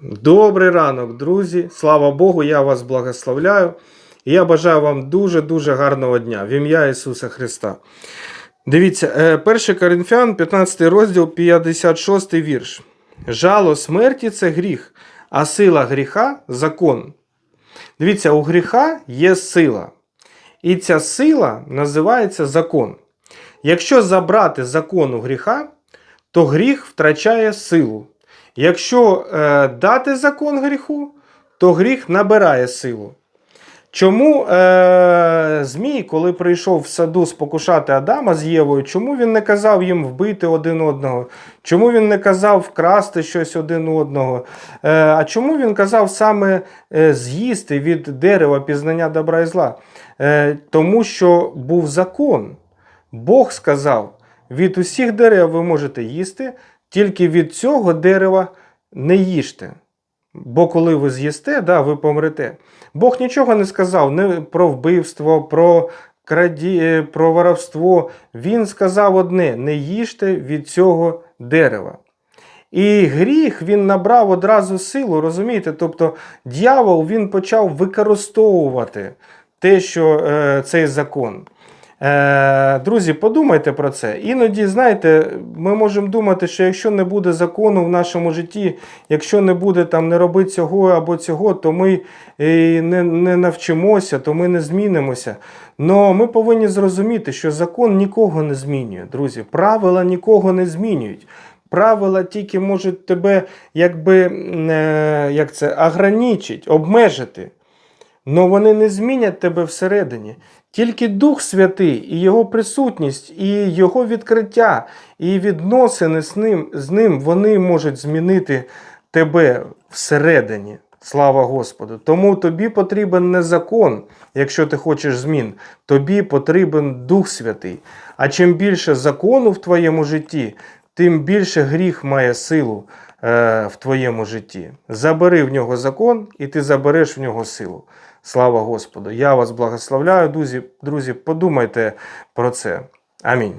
Добрий ранок, друзі. Слава Богу, я вас благословляю. І я бажаю вам дуже-дуже гарного дня в ім'я Ісуса Христа. Дивіться, е, 1 Коринфян, 15 розділ, 56 вірш. Жало смерті це гріх, а сила гріха закон. Дивіться, у гріха є сила. І ця сила називається закон. Якщо забрати закон у гріха, то гріх втрачає силу. Якщо е, дати закон гріху, то гріх набирає силу. Чому е, Змій, коли прийшов в саду спокушати Адама з Євою, чому він не казав їм вбити один одного? Чому він не казав вкрасти щось один одного? Е, а чому він казав саме е, з'їсти від дерева пізнання добра і зла? Е, тому що був закон. Бог сказав: від усіх дерев ви можете їсти, тільки від цього дерева не їжте. Бо коли ви з'їсте, да, ви помрете. Бог нічого не сказав не про вбивство, про, краді, е, про воровство. Він сказав одне: не їжте від цього дерева. І гріх він набрав одразу силу, розумієте? Тобто дьявол почав використовувати те, що е, цей закон. Е, друзі, подумайте про це. Іноді, знаєте, ми можемо думати, що якщо не буде закону в нашому житті, якщо не буде там не робити цього або цього, то ми не, не навчимося, то ми не змінимося. Но ми повинні зрозуміти, що закон нікого не змінює, друзі. Правила нікого не змінюють. Правила тільки можуть тебе якби е, як це, ограничити, обмежити. Но вони не змінять тебе всередині. Тільки Дух Святий і Його присутність, і Його відкриття, і відносини з ним, з ним вони можуть змінити тебе всередині. Слава Господу. Тому тобі потрібен не закон, якщо ти хочеш змін, тобі потрібен Дух Святий. А чим більше закону в твоєму житті, тим більше гріх має силу в твоєму житті. Забери в нього закон, і ти забереш в нього силу. Слава Господу! Я вас благословляю, друзі. Друзі, подумайте про це. Амінь.